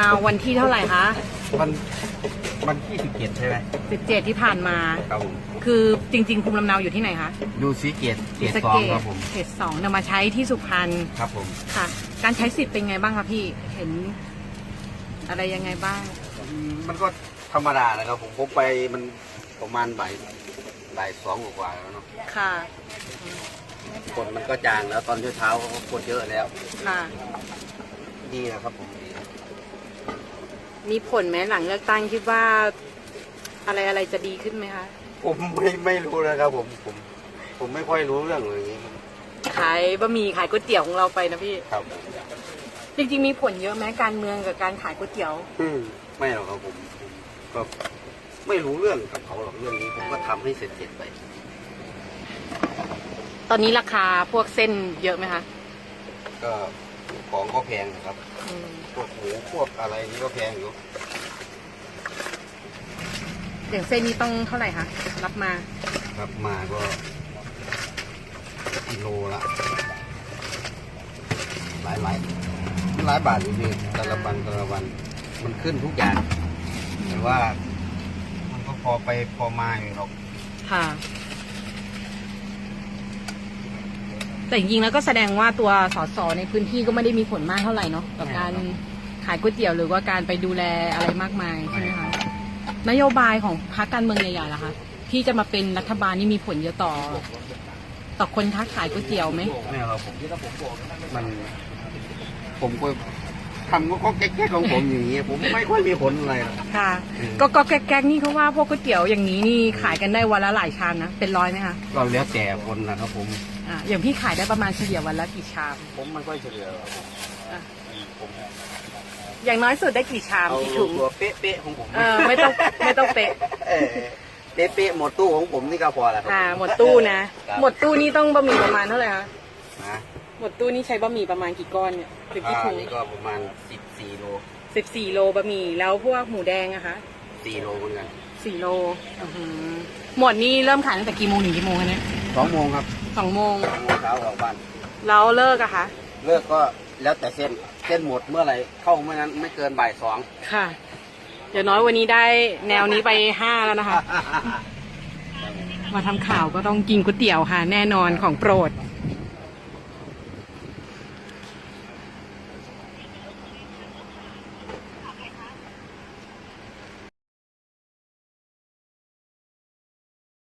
มาวันที่เท่าไหร่คะมันมันที่สิบเจ็ดใช่ไหม17ที่ผ่านมา ครับผม คือจริงๆภูมิลำเนาอยู่ที่ไหนคะดูสีเกตเกตศสองเกครับผมเขตสองนำมาใช้ที่สุพรรณครับผมค่ะ การใช้สิทธิ์เป็นไงบ้างคะพี่เห็น อะไรยังไงบ้างอืมมันก็ธรรมดานะครับผมผมไปมันประมาณบ่ายบ่ายสองกว่าๆแล้วเนาะค่ะคนมันก็จางแล้วตอนเช้าๆก็คนเยอะแล้วค่ะดีนะครับผมดี มีผลไหมหลังเลือกตั้งคิดว่าอะไรอะไรจะดีขึ้นไหมคะผมไม่ไม่รู้นะครับผมผมผมไม่ค่อยรู้เรื่องอย่างนี้ขายบะหมี่ขายก๋วยเตี๋ยวของเราไปนะพี่ครับ จริงๆมีผลเยอะไหมการเมืองกับการขายก๋วยเตี๋ยว อืมไม่หรอกครับผมผมก็ไม่รู้เรื่องกับเขาหรอกเรื่องนี้ผมก็ทำให้เสร็จๆไป ตอนนี้ราคาพวกเส้นเยอะไหมคะ ก็ ของก็แพงนะครับอืมพวกหมูพวกอะไรนี่ก็แพงอยู่อย่างเส้นนี้ต้องเท่าไหร่คะรับมาครับมาก็กิโลละหลายหลายหลายบาทอยู่ดีแต่ละวันแต่ละวัน มันขึ้นทุกอย่างแต่ว่า มันก็พอไปพอมาอยู่หรอกค่ะ แต่จริงๆแล้วก็แสดงว่าตัวสสในพื้นที่ก็ไม่ได้มีผลมากเท่าไหร่เนาะกับการขายก๋วยเตี๋ยวหรือว่าการไปดูแลอะไรมากมายใช่ไหมคะนโยบายของพรรคการเมืองใหญ่ๆล่ะคะที่จะมาเป็นรัฐบาลนี่มีผลเยอะต่อ ต่อคนค้าขายก๋วยเตี๋ยวไหมไม่เราผมมันผมก็ ทำก็ก็แก๊กๆของผมอย่างนี้ ผมไม่ค่อยมีผลอะไรหรอก ค่ะ อืม ก็ก็แก๊กๆนี่เขาว่าพวกก๋วยเตี๋ยวอย่างนี้นี่ขายกันได้วันละหลายชามนะ เป็นร้อยไหมคะก็แล้วแต่คนนะครับผม อ่าอย่างพี่ขายได้ประมาณเฉลี่ยวันละกี่ชาม ผมไม่ค่อยเฉลี่ยหรอกครับอะ ผมอย่างน้อยสุดได้กี่ชามเอากี่ถุงตัวเป๊ะๆของผมเออไม่ต้องไม่ต้องเป๊ะเออเป๊ะๆหมดตู้ของผมนี่ก็พอแล้วครัอ่าหมดตู้นะครับหมดตู้นี่ต้องบะหมี่ประมาณเท่าไหร่คะ นะ หมดตู้นี่ใช้บะหมี่ประมาณกี่ก้อนเนี่ยหรือกี่อ่าถุงนี่ก็ประมาณสิบสี่โลสิบสี่โลบะหมี่แล้วพวกหมูแดงอะคะสี่โลเหมือนกันสี่โลอื้อหือหมดนี่เริ่มขายตั้งแต่กี่โมงถึงกี่โมงคะเนี่ยสองโมงครับสองโมงสองโมงเช้าออกบ้านแล้วเลิกอะคะเลิกก็แล้วแต่เส้นเส้นหมดเมื่อไหร่เข้าเมื่อนั้นไม่เกินบ่ายสองค่ะ เดี๋ยวน้อยวันนี้ได้แนวนี้ไปห้าแล้วนะคะ มาทำข่าวก็ต้องกินก๋วยเตี๋ยวค่ะแน่นอนของโปรดค